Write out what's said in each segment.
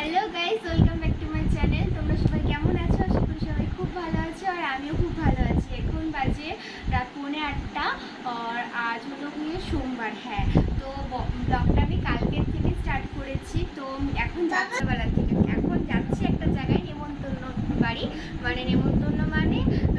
Hello guys welcome back to my channel তোমরা সবাই কেমন আছো? আশা করি সবাই খুব ভালো আছো আর আমিও খুব ভালো আছি। এখন বাজে রাত পৌনে আটটা, আর আজ হলো গিয়ে সোমবার হ্যাঁ। তো ব্লগটা আমি কালকের থেকে স্টার্ট করেছি। তো এখন যাত্রাবেলা থেকে, এখন যাচ্ছি একটা জায়গায়, নেমন্তন্ন বাড়ি। মানে নেমন্তন্ন মানে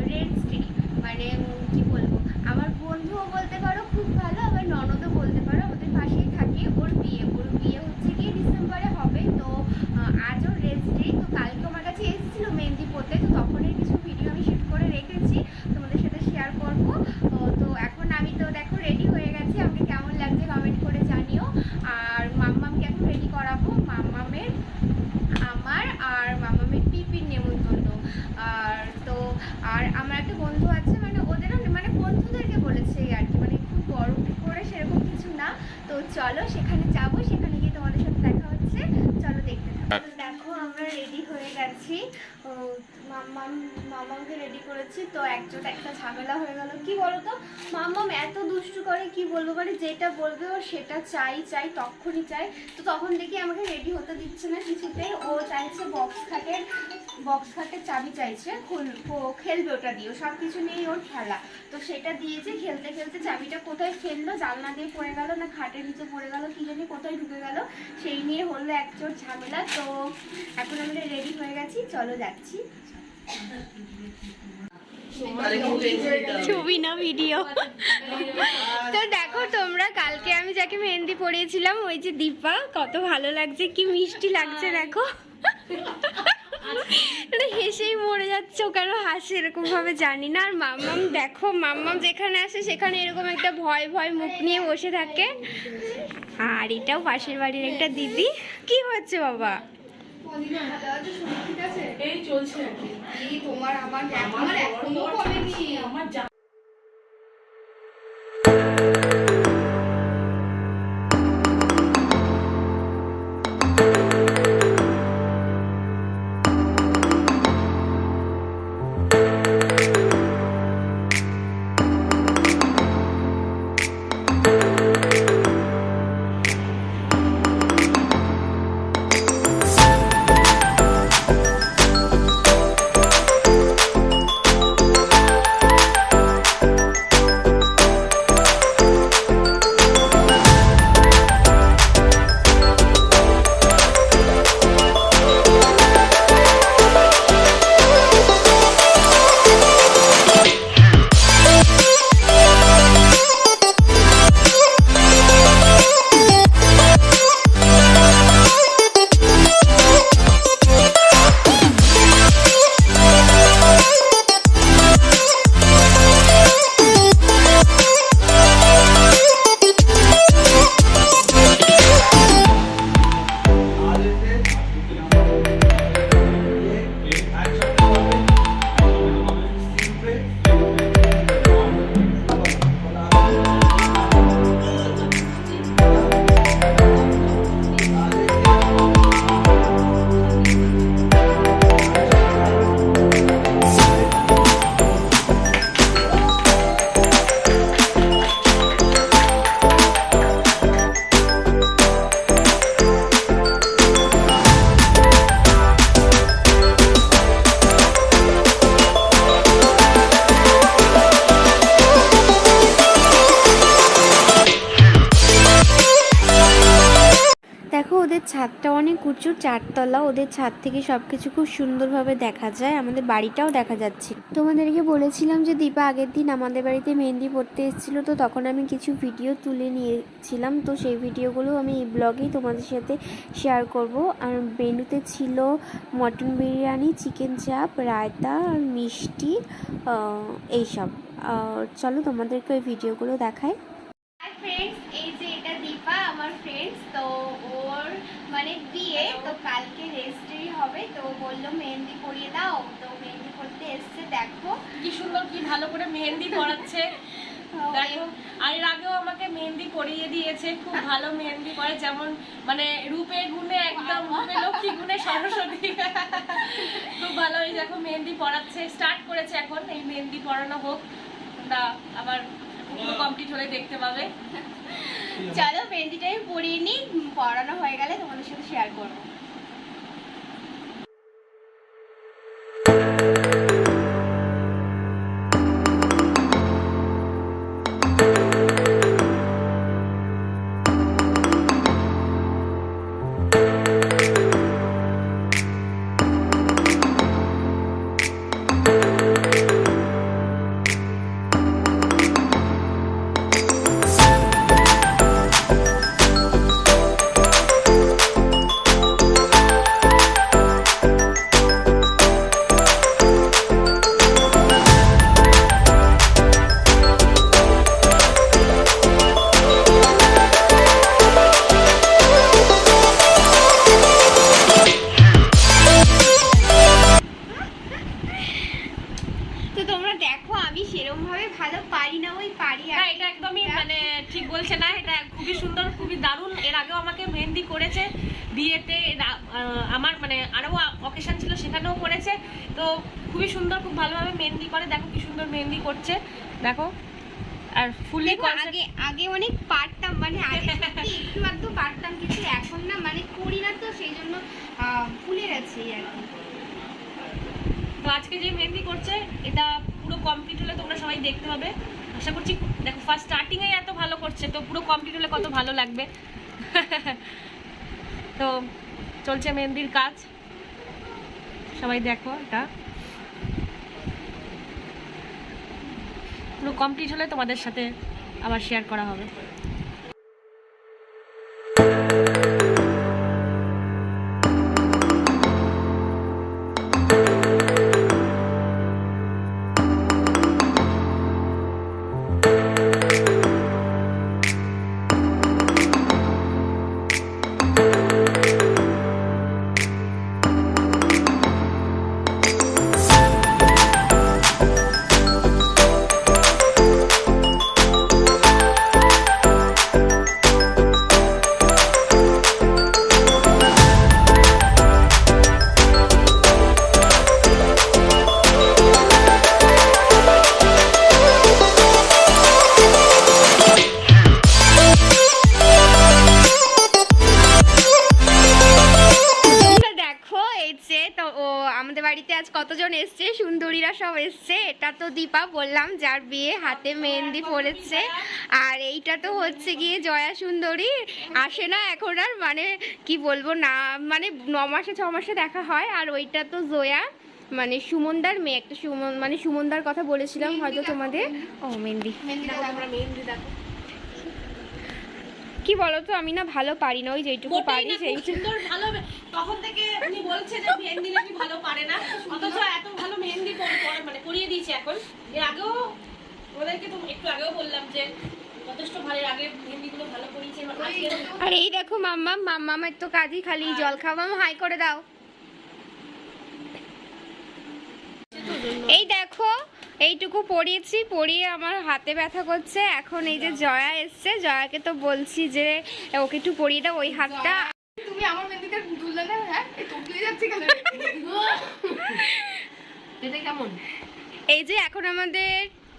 রেজিস্ট্রি মানে উম, কি বলব আমার বন্ধুও বলতে পারো খুব ভালো আবার ননদও বলতে পারো আমাদের পাশেই থাকে ওর বিয়ে ওর বিয়ে হচ্ছে গিয়ে ডিসেম্বরে হবে তো আহ, আজও রেজিস্ট্রি তো কালকে আমার কাছে এসেছিল মেহেন্দি পড়তে তো তখনই কিছু ভিডিও আমি শুট করে রেখেছি তোমাদের সাথে শেয়ার করব তো এখন আমি তো দেখো রেডি হয়ে গেছি আমাকে কেমন লাগছে কমেন্ট করে জানিও আর মাম্মামকে এখন রেডি করাবো মাম্মামের আমার আর মামামের পিপির নেমন্তন্ন আর তো আর আমার একটা বন্ধু আছে মানে ওদেরও মানে বন্ধুদেরকে বলেছে এই আর কি মানে খুব বড় করে সেরকম কিছু না তো চলো সেখানে যাব সেখানে গিয়ে তোমাদের সাথে দেখা হচ্ছে চলো দেখতে থাকো তো দেখো আমরা রেডি হয়ে গেছি ও, মাম্মাম মামামকে রেডি করেছি, তো একজোট একটা ঝামেলা হয়ে গেল। কি বলো তো মাম্মাম এত দুষ্টু করে, কি বলব মানে যেটা বলবে ও সেটা চাই চাই, তখনই চাই। তো তখন দেখি আমাকে রেডি হতে দিচ্ছে না কিছুতেই। ও চাইছে বক্স খাটের বক্স খাটের চাবি চাইছে খেলবে ওটা দিয়ে সব কিছু নিয়েই ওর খেলা। তো সেটা দিয়েছে খেলতে খেলতে চাবিটা কোথায় ফেলল জানলা দিয়ে পড়ে গেল না খাটের নিচে পড়ে গেল কি জানি কোথায় ঢুকে গেল সেই নিয়ে হলো এক চোট ঝামেলা। তো এখন আমরা রেডি হয়ে গেছি চলো যাচ্ছি। ছবি না ভিডিও তো দেখো তোমরা কালকে আমি যাকে মেহেন্দি পরিয়েছিলাম ওই যে দীপা কত ভালো লাগছে কি মিষ্টি লাগছে দেখো। মানে হেসেই মরে যাচ্ছে ও কেন হাসি এরকম ভাবে জানি না। আর মাম্মাম দেখো মাম্মাম যেখানে আসে সেখানে এরকম একটা ভয় ভয় মুখ নিয়ে বসে থাকে। আর এটাও পাশের বাড়ির একটা দিদি। কি হচ্ছে বাবা? এই চলছে তোমার আমার আমার এখনও বলেনি। আমার ওদের ছাদটা অনেক উঁচু, চারতলা, ওদের ছাদ থেকে সব কিছু খুব সুন্দরভাবে দেখা যায়, আমাদের বাড়িটাও দেখা যাচ্ছে। তোমাদেরকে বলেছিলাম যে দীপা আগের দিন আমাদের বাড়িতে মেহেন্দি পড়তে এসেছিল, তো তখন আমি কিছু ভিডিও তুলে নিয়েছিলাম, তো সেই ভিডিওগুলো আমি এই ব্লগেই তোমাদের সাথে শেয়ার করব। আর মেনুতে ছিল মটন বিরিয়ানি, চিকেন চাপ, রায়তা, আর মিষ্টি এইসব। চলো তোমাদেরকে ওই ভিডিওগুলো দেখাই হাই ফ্রেন্ডস এই যে এটা দীপা আমার ফ্রেন্ডস তো ওর মানে বিয়ে তো কালকে রেজিস্ট্রি হবে তো বলল মেহেন্দি পরিয়ে দাও তো মেহেন্দি পড়তে এসছে দেখো। কি সুন্দর কি ভালো করে মেহেন্দি পরাচ্ছে। আর এর আগেও আমাকে মেহেন্দি পরিয়ে দিয়েছে খুব ভালো মেহেন্দি করে যেমন মানে রূপে গুণে একদম রূপে লক্ষ্মী গুণে সরস্বতী। খুব ভালো এই দেখো মেহেন্দি পরাচ্ছে স্টার্ট করেছে এখন এই মেহেন্দি পরানো হোক না আবার পুরো কমপ্লিট হলে দেখতে পাবে। চলো মেহেন্দিটা আমি পরিয়ে নিই পড়ানো হয়ে গেলে তোমাদের সাথে শেয়ার করব। সেখানেও করেছে। তো খুবই সুন্দর খুব ভালোভাবে মেহেন্দি করে। দেখো কি সুন্দর মেহেন্দি করছে। দেখো আর দেখো, আগে আগে অনেক পারতাম মানে আগে একটু আধটু পারতাম কিন্তু এখন না মানে করি না তো সেই জন্য ভুলে গেছি আর কি। তো আজকে যে মেহেন্দি করছে এটা পুরো কমপ্লিট হলে তোমরা সবাই দেখতে হবে আশা করছি দেখো ফার্স্ট স্টার্টিংয়ে এত ভালো করছে তো পুরো কমপ্লিট হলে কত ভালো লাগবে। তো চলছে মেহেন্দির কাজ। সবাই দেখো এটা। পুরো কমপ্লিট হলে তোমাদের সাথে আবার শেয়ার করা হবে। বাড়িতে আজ কতজন এসছে? সুন্দরীরা সব এসছে। এটা তো দীপা বললাম যার বিয়ে হাতে মেহেন্দি পড়েছে আর এইটা তো হচ্ছে গিয়ে জয়া সুন্দরী। আসে না এখন আর মানে কি বলব না মানে ন মাসে ছ মাসে দেখা হয়। আর ওইটা তো জয়া মানে সুমনদার মেয়ে। একটা সুমন মানে সুমনদার কথা বলেছিলাম হয়তো তোমাদের। ও মেহেন্দি। কি বলো তো আমি না ভালো পারি না ওই মোটেই পারি সেইটুকু। সুন্দর ভালো তখন থেকে উনি বলছে যে মেহেন্দি নাকি ভালো পারে না। অথচ এত ভালো মেহেন্দি মানে করিয়ে দিয়েছে এখন। এর আগেও ওদেরকে তো একটু আগেও বললাম যে যথেষ্ট ভালো এর আগে মেহেন্দিগুলো ভালো করিয়েছে এবার আজকে আর এই দেখো মাম্মা মাম্মামের তো কাজই খালি জল খাওয়া। হাই করে দাও। এই দেখো এইটুকু পরিয়েছি পরিয়ে আমার হাতে ব্যথা করছে। এখন এই যে জয়া এসছে জয়াকে তো বলছি যে ওকে একটু পরিয়ে দাও ওই হাতটা। তুমি আমার মেহেন্দিতে দুললে না হ্যাঁ এই টুকলে যাচ্ছে কেন এটা কেমন? এই যে এখন আমাদের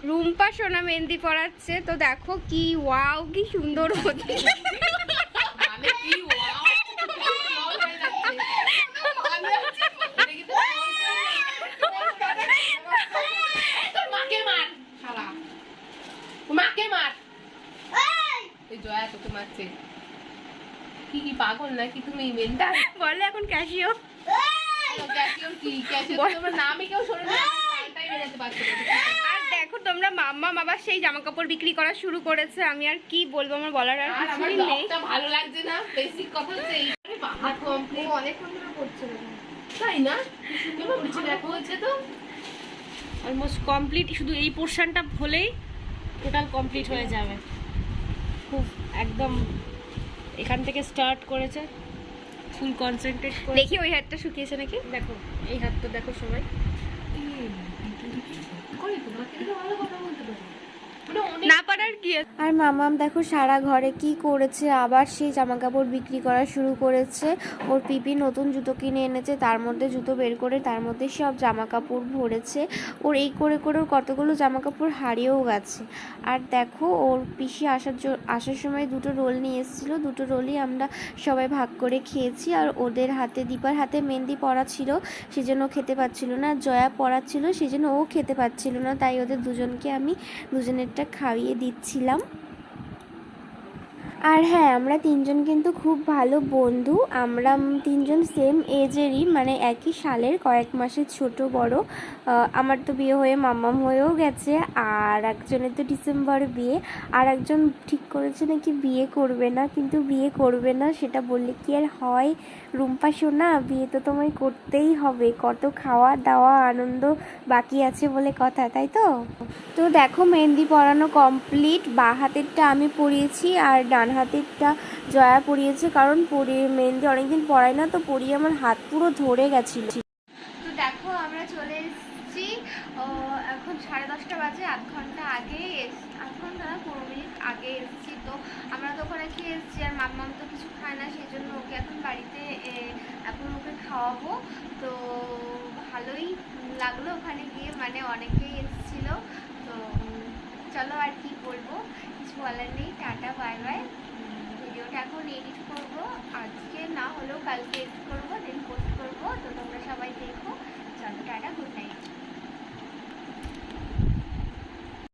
রুম্পা সোনা মেহেন্দি পরাচ্ছে তো দেখো কি ওয়াও কি সুন্দর হচ্ছে। মানে মাকে মার। এই জয়া তোকে মারছে। কি কি পাগল নাকি তুমি মেন্টাল? বলে এখন ক্যাশিও। ক্যাশিওর কি? ক্যাশিওর তোমার নামই কেউ শোনে না আর দেখো তোমরা মাম্মা আবার সেই জামা কাপড় বিক্রি করা শুরু করেছে আমি আর কি বলব আমার বলার আর আর কিছুই নেই। ভালো লাগছে না বেসিক কথা হচ্ছে এই আরে কমপ্লিট অনেকক্ষণ ধরে করছে। তাই না? এবার নিচে দেখো হচ্ছে তো। অলমোস্ট কমপ্লিট শুধু এই পোর্শনটা হলেই টোটাল কমপ্লিট হয়ে যাবে। খুব একদম এখান থেকে স্টার্ট করেছে ফুল কনসেন্ট্রেট করে দেখি ওই হাতটা শুকিয়েছে নাকি দেখো এই হাতটা দেখো সবাই করে তোমাকে তো ভালো কথা বলতে পারো মানে না পারার কি আর মামাম দেখো সারা ঘরে কি করেছে, আবার সেই জামা কাপড় বিক্রি করা শুরু করেছে। ওর পিপি নতুন জুতো কিনে এনেছে, তার মধ্যে জুতো বের করে তার মধ্যে সব জামা কাপড় ভরেছে। ওর এই করে করে ওর কতগুলো জামা কাপড় হারিয়েও গেছে। আর দেখো ওর পিসি আসার আসার সময় দুটো রোল নিয়ে এসেছিল, দুটো রোলই আমরা সবাই ভাগ করে খেয়েছি। আর ওদের হাতে, দীপার হাতে মেহেন্দি পড়া ছিল, সেজন্য খেতে পাচ্ছিল না। জয়া পড়াচ্ছিল সেজন্য ও খেতে পাচ্ছিল না। তাই ওদের দুজনকে আমি, দুজনেরটা খাইয়ে দিচ্ছিলাম। আর হ্যাঁ আমরা তিনজন কিন্তু খুব ভালো বন্ধু। আমরা তিনজন সেম এজেরই মানে একই সালের, কয়েক মাসের ছোট, বড়। আমার তো বিয়ে হয়ে মাম্মাম হয়েও গেছে, আর একজনের তো ডিসেম্বর বিয়ে। আর একজন ঠিক করেছে নাকি বিয়ে করবে না, কিন্তু বিয়ে করবে না, সেটা বললে কি আর হয়? রুম্পা, সোনা, বিয়ে তো তোমায় করতেই হবে। কত খাওয়া দাওয়া, আনন্দ বাকি আছে বলে কথা, তাই তো? তো দেখো, মেহেন্দি পরানো কমপ্লিট বা হাতেরটা আমি পরিয়েছি, আর ডান হাতেরটা জয়া পরিয়েছে, কারণ পরিয়ে মেহেন্দি অনেকদিন পরাই না, তো পরিয়ে আমার হাত পুরো ধরে গেছিল। তো দেখো, আমরা চলে এসেছি এখন সাড়ে দশটা বাজে, আধ ঘণ্টা আগে আধ ঘণ্টা না, পনেরো মিনিট আগে এসেছি। তো আমরা তো ওখানে খেয়ে এসেছি, আর মাম্মাম তো কিছু খায় না, সেই জন্য ওকে এখন বাড়িতে এখন ওকে খাওয়াবো। তো ভালোই লাগল ওখানে গিয়ে মানে অনেকেই এসেছিল। তো চলো আর কি বলব? কিছু বলার নেই। Tata, bye bye. ভিডিওটা এখন এডিট করব। আজকে না হলেও কালকে এডিট করব দেন পোস্ট করব। তো তোমরা সবাই দেখো। চলো, টাটা গুড নাইট